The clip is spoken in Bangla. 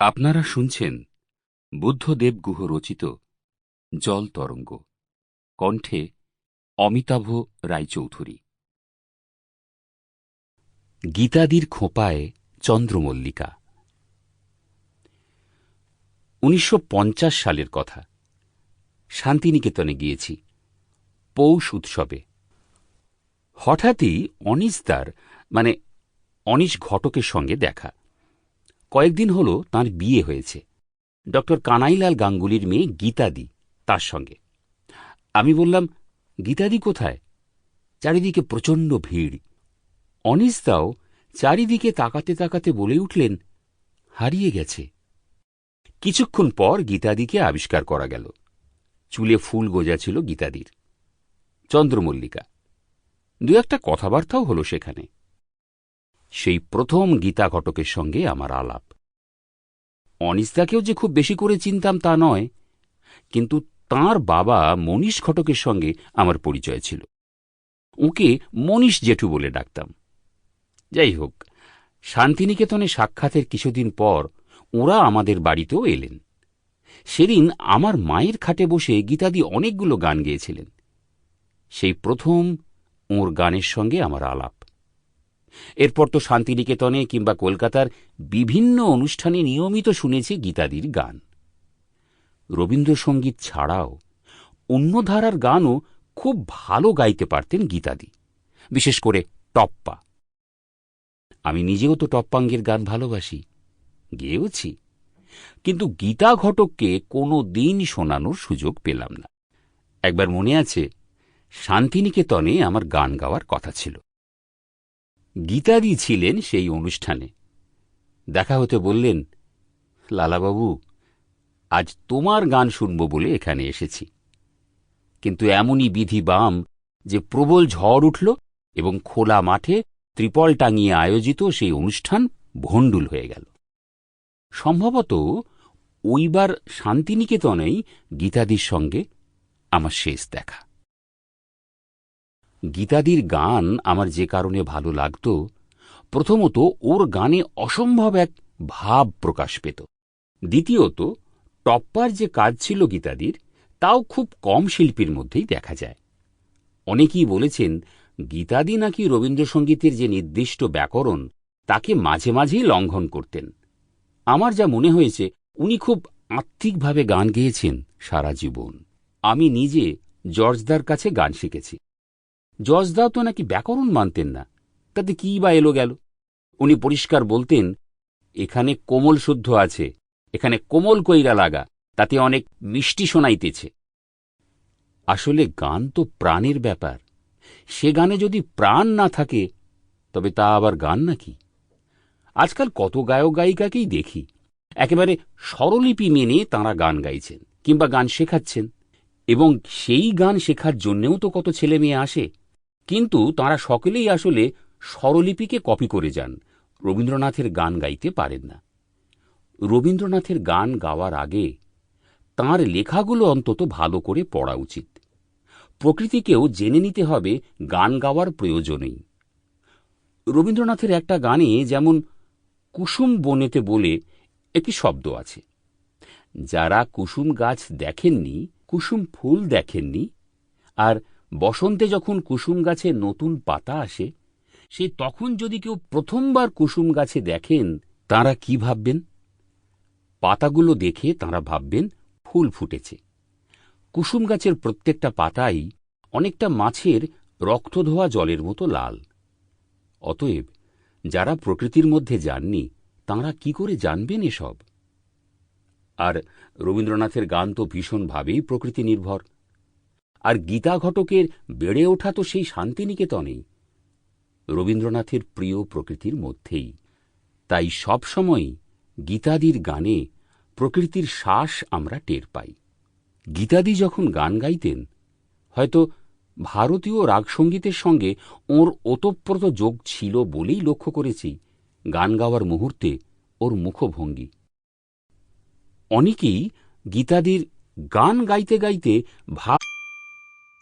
আপনারা শুনছেন বুদ্ধদেব গুহ রচিত জল তরঙ্গ, কণ্ঠে অমিতাভ রায়চৌধুরী। গীতাদির খোঁপায় চন্দ্রমল্লিকা। উনিশশো পঞ্চাশ সালের কথা। শান্তিনিকেতনে গিয়েছি, পৌষ উৎসবে। হঠাৎই অনিস্তার মানে অনিশ ঘটকের সঙ্গে দেখা। কয়েকদিন হল তার বিয়ে হয়েছে। ডক্টর কানাইলাল গাঙ্গুলির মেয়ে গীতাদি তার সঙ্গে। আমি বললাম, গীতাদি কোথায়? চারিদিকে প্রচণ্ড ভিড়। অনিস্তাও চারিদিকে তাকাতে তাকাতে বলে উঠলেন, হারিয়ে গেছে। কিছুক্ষণ পর গীতাদিকে আবিষ্কার করা গেল। চুলে ফুল গোজা ছিল গীতাদির। চন্দ্রমল্লিকা। দু একটা কথাবার্তাও হল সেখানে। সেই প্রথম গীতা ঘটকের সঙ্গে আমার আলাপ। অনিস্তাকেও যে খুব বেশি করে চিনতাম তা নয়, কিন্তু তার বাবা মনীষ ঘটকের সঙ্গে আমার পরিচয় ছিল। ওকে মনীষ জেঠু বলে ডাকতাম। যাই হোক, শান্তিনিকেতনে সাক্ষাতের কিছুদিন পর ওরা আমাদের বাড়িতেও এলেন। সেদিন আমার মায়ের খাটে বসে গীতাদি অনেকগুলো গান গেয়েছিলেন। সেই প্রথম ওর গানের সঙ্গে আমার আলাপ। এরপর তো শান্তিনিকেতনে কিংবা কলকাতার বিভিন্ন অনুষ্ঠানে নিয়মিত শুনেছি গীতাদির গান। রবীন্দ্রসঙ্গীত ছাড়াও অন্য ধারার গানও খুব ভালো গাইতে পারতেন গীতাদি, বিশেষ করে টপ্পা। আমি নিজেও তো টপ্পাঙ্গের গান ভালোবাসি, গেয়েওছি। কিন্তু গীতা ঘটককে কোনো দিন শোনানোর সুযোগ পেলাম না। একবার মনে আছে, শান্তিনিকেতনে আমার গান গাওয়ার কথা ছিল। গীতাদি ছিলেন সেই অনুষ্ঠানে। দেখা হতে বললেন, লালাবাবু, আজ তোমার গান শুনব বলে এখানে এসেছি। কিন্তু এমনই বিধি বাম যে প্রবল ঝড় উঠল এবং খোলা মাঠে ত্রিপল টাঙিয়ে আয়োজিত সেই অনুষ্ঠান ভণ্ডুল হয়ে গেল। সম্ভবত ওইবার শান্তিনিকেতনেই গীতাদির সঙ্গে আমার শেষ দেখা। গীতাদির গান আমার যে কারণে ভালো লাগত, প্রথমত ওর গানে অসম্ভব এক ভাব প্রকাশ পেত। দ্বিতীয়ত, টপ্পার যে কাজ ছিল গীতাদির, তাও খুব কম শিল্পীর মধ্যেই দেখা যায়। অনেকেই বলেছেন, গীতাদি নাকি রবীন্দ্রসঙ্গীতের যে নির্দিষ্ট ব্যাকরণ, তাকে মাঝে মাঝেই লঙ্ঘন করতেন। আমার যা মনে হয়েছে, উনি খুব আত্মিকভাবে গান গেয়েছেন সারা জীবন। আমি নিজে জর্জদার কাছে গান শিখেছি। জজদাও তো নাকি ব্যাকরণ মানতেন না। তাতে কি বা এলো গেল? উনি পরিষ্কার বলতেন, এখানে কোমল শুদ্ধ আছে, এখানে কোমল কইরা লাগা, তাতে অনেক মিষ্টি শোনাইতেছে। আসলে গান তো প্রাণের ব্যাপার। সে গানে যদি প্রাণ না থাকে, তবে তা আবার গান নাকি? আজকাল কত গায়ক গায়িকাকেই দেখি, একেবারে স্বরলিপি মেনে তাঁরা গান গাইছেন কিংবা গান শেখাচ্ছেন, এবং সেই গান শেখার জন্যেও তো কত ছেলে মেয়ে আসে। কিন্তু তাঁরা সকলেই আসলে স্বরলিপিকে কপি করে যান। রবীন্দ্রনাথের গান গাইতে পারেন না। রবীন্দ্রনাথের গান গাওয়ার আগে তাঁর লেখাগুলো অন্তত ভালো করে পড়া উচিত। প্রকৃতিকেও জেনে নিতে হবে গান গাওয়ার প্রয়োজনেই। রবীন্দ্রনাথের একটা গানে যেমন কুসুম বনেতে বলে একটি শব্দ আছে। যারা কুসুম গাছ দেখেননি, কুসুম ফুল দেখেননি, আর বসন্তে যখন কুসুম গাছে নতুন পাতা আসে, সে তখন যদি কেউ প্রথমবার কুসুম গাছে দেখেন, তারা কি ভাববেন? পাতাগুলো দেখে তারা ভাববেন, ফুল ফুটেছে। কুসুম গাছের প্রত্যেকটা পাতাই অনেকটা মাছের রক্ত ধোয়া জলের মতো লাল। অতএব, যারা প্রকৃতির মধ্যে যাননি, তাঁরা কি করে জানবেন এসব? আর রবীন্দ্রনাথের গান তো ভীষণভাবেই প্রকৃতি নির্ভর আর গীতা ঘটকের বেড়ে ওঠা তো সেই শান্তিনিকেতনেই রবীন্দ্রনাথের প্রিয় প্রকৃতির মধ্যেই। তাই সবসময়ই গীতাদির গানে প্রকৃতির শ্বাস আমরা টের পাই। গীতাদি যখন গান গাইতেন, হয়তো ভারতীয় রাগসঙ্গীতের সঙ্গে ওর ওতপ্রোত যোগ ছিল বলেই লক্ষ্য করেছি গান গাওয়ার মুহূর্তে ওর মুখভঙ্গি। অনেকেই গীতাদির গান গাইতে গাইতে ভাব